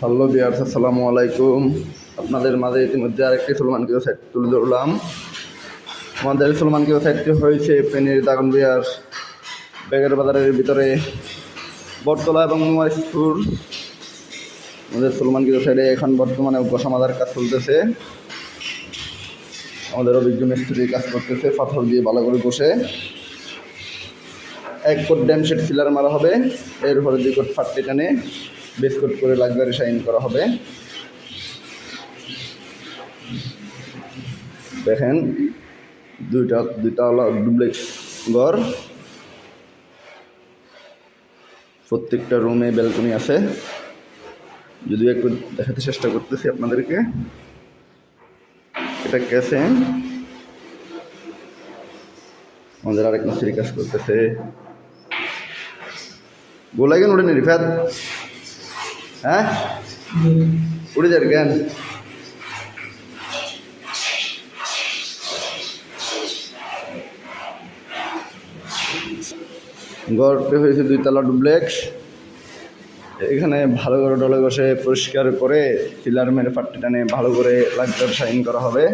Hello বিয়ার্স আসসালামু আলাইকুম। আপনাদের মাঝে ইতিমধ্যে আরেকটি সলমান কিও সাইট তুলে ধরলাম। আমাদের সলমান কিও সাইটটি হয়েছে পেনির দাগন বিয়ার বেগের বাজারের ভিতরে বটতলা এবং নুয়াইশপুর আমাদের সলমান কিও সাইডে এখন বর্তমানে গোসামাদার কাজ চলতেছে। আমাদের অভিজ্ঞ মিস্ত্রি কাজ করতেছে, পাথর দিয়ে ভালো করে বসে এক কোট ড্যাম সেট ফিলার মারা হবে, এরপরে দুই কোট ফাটটি টানে বেস কোট করে লাক্সারি শাইন করা হবে। দেখেন, দুইটা দুইটা হলো ডুপ্লেক্স ঘর। প্রত্যেকটা রুমে ব্যালকনি আছে। যদিও একটু দেখাতে চেষ্টা করতেছি আপনাদেরকে। এটা গেছে। আমাদের আরেক মিস্ত্রি কাজ করতেছে। গোলাই কেন উঠে নি রিফাত? হ্যাঁ? উড়ে যার কেন? গড়তে হয়েছে দুইতলা ডুপ্লেক্স। এখানে ভালো করে ডলে বসে পরিষ্কার করে পিলার মেরে পাট্টি টানে ভালো করে লাইটার সাইন করা হবে।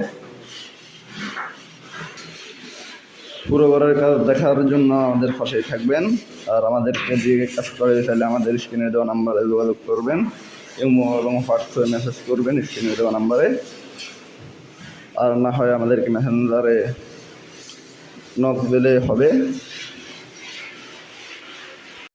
পুরো ঘরের কাজ দেখার জন্য আমাদের পাশেই থাকবেন। আর আমাদেরকে দিয়ে কাজ করে, তাহলে আমাদের স্ক্রিনে দেওয়া নাম্বারে যোগাযোগ করবেন। ইমো এবং হোয়াটসঅ্যাপে মেসেজ করবেন স্ক্রিনে দেওয়া নাম্বারে। আর না হয় আমাদেরকে মেসেঞ্জারে নক দিলে হবে।